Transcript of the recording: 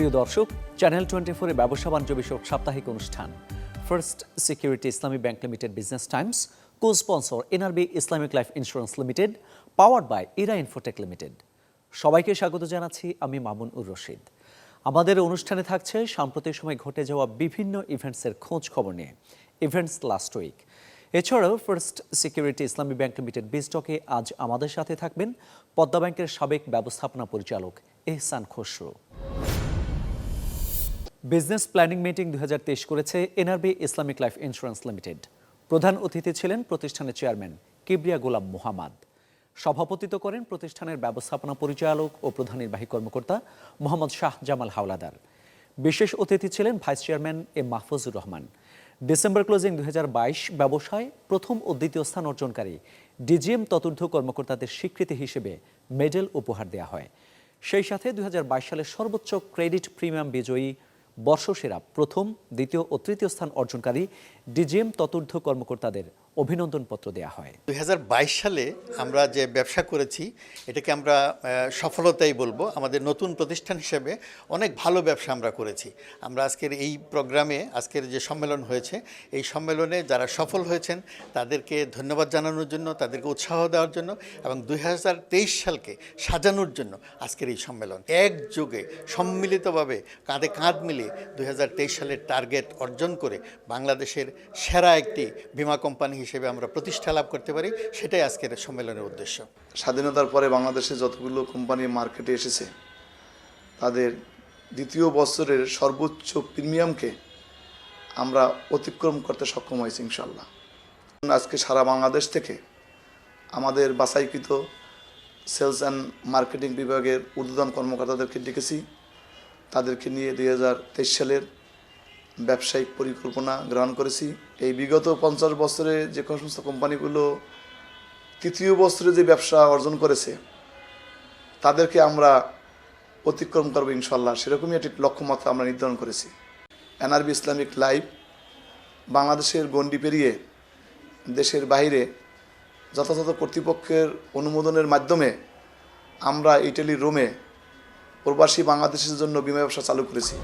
প্রিয় দর্শক channel twenty ফোরে ব্যবসা বাণিজ্য বিষয়ক সাপ্তাহিক অনুষ্ঠান। First security Islami bank limited business times co sponsor NRB Islamic life insurance limited powered by Era InfoTech limited সবাইকে স্বাগত জানাচ্ছি আমি মামুন উর রশিদ। আমাদের অনুষ্ঠানে থাকছে সাম্প্রতিক সময় ঘটে যাওয়া বিভিন্ন ইভেন্টসের খোঁজ খবর নিয়ে। ইভেন্টস লাস্ট উইক এছাড়াও first security Islami bank limited বিস্টকে আজ আমাদের সাথে থাকবেন পদ্মা ব্যাংকের সাবেক ব্যবস্থাপনা পরিচালক Ehsan Khasru. Business planning meeting দুই হাজার তেইশ করেছে NRB Islamic life insurance limited প্রধান অতিথি ছিলেন প্রতিষ্ঠানের চেয়ারম্যান কিবরিয়া গোলাম মোহাম্মদ। সভাপতিত্ব করেন প্রতিষ্ঠানের ব্যবস্থাপনা পরিচালক ও প্রধান নির্বাহী কর্মকর্তা মোহাম্মদ শাহ জামাল হাওলাদার। বিশেষ অতিথি ছিলেন vice chairman A Mahfuzur Rahman. December closing দুই হাজার বাইশ ব্যবসায় প্রথম ও দ্বিতীয় স্থান অর্জনকারী ডিজিএম চতুর্থ কর্মকর্তাদের স্বীকৃতি হিসেবে মেডেল উপহার দেওয়া হয়। সেই সাথে দুই সালের সর্বোচ্চ ক্রেডিট প্রিমিয়াম বিজয়ী বর্ষসেরা প্রথম দ্বিতীয় ও তৃতীয় স্থান অর্জনকারী ডিজিএম চতুর্থ কর্মকর্তাদের অভিনন্দনপত্র দেওয়া হয়। দুই হাজার বাইশ সালে আমরা যে ব্যবসা করেছি, এটাকে আমরা সফলতাই বলব। আমাদের নতুন প্রতিষ্ঠান হিসেবে অনেক ভালো ব্যবসা আমরা করেছি। আমরা আজকের এই প্রোগ্রামে, আজকের যে সম্মেলন হয়েছে, এই সম্মেলনে যারা সফল হয়েছেন, তাদেরকে ধন্যবাদ জানানোর জন্য, তাদেরকে উৎসাহ দেওয়ার জন্য এবং দুই হাজার তেইশ সালকে সাজানোর জন্য আজকের এই সম্মেলন। একযোগে, সম্মিলিতভাবে, কাঁধে কাঁধ মিলিয়ে দুই হাজার তেইশ সালের টার্গেট অর্জন করে বাংলাদেশের সেরা একটি বীমা কোম্পানি হিসেবে আমরা প্রতিষ্ঠা লাভ করতে পারি, সেটাই আজকের সম্মেলনের উদ্দেশ্য। স্বাধীনতার পরে বাংলাদেশে যতগুলো কোম্পানি মার্কেটে এসেছে, তাদের দ্বিতীয় বছরের সর্বোচ্চ প্রিমিয়ামকে আমরা অতিক্রম করতে সক্ষম হয়েছি ইনশাল্লাহ আজকে সারা বাংলাদেশ থেকে আমাদের বাছাইকৃত সেলস অ্যান্ড মার্কেটিং বিভাগের ঊর্ধ্বতন কর্মকর্তাদেরকে ডেকেছি। তাদেরকে নিয়ে দু হাজার তেইশ সালের ব্যবসায়িক পরিকল্পনা গ্রহণ করেছি। এই বিগত পঞ্চাশ বছরে যে কোনো সমস্ত কোম্পানিগুলো তৃতীয় বছরে যে ব্যবসা অর্জন করেছে, তাদেরকে আমরা অতিক্রম করব ইনশাল্লাহ সেরকমই একটি লক্ষ্যমাত্রা আমরা নির্ধারণ করেছি। এনআরবি ইসলামিক লাইফ বাংলাদেশের গণ্ডি পেরিয়ে দেশের বাইরে যথাযথ কর্তৃপক্ষের অনুমোদনের মাধ্যমে আমরা ইটালির রোমে প্রবাসী বাংলাদেশের জন্য বিমা ব্যবসা চালু করেছি।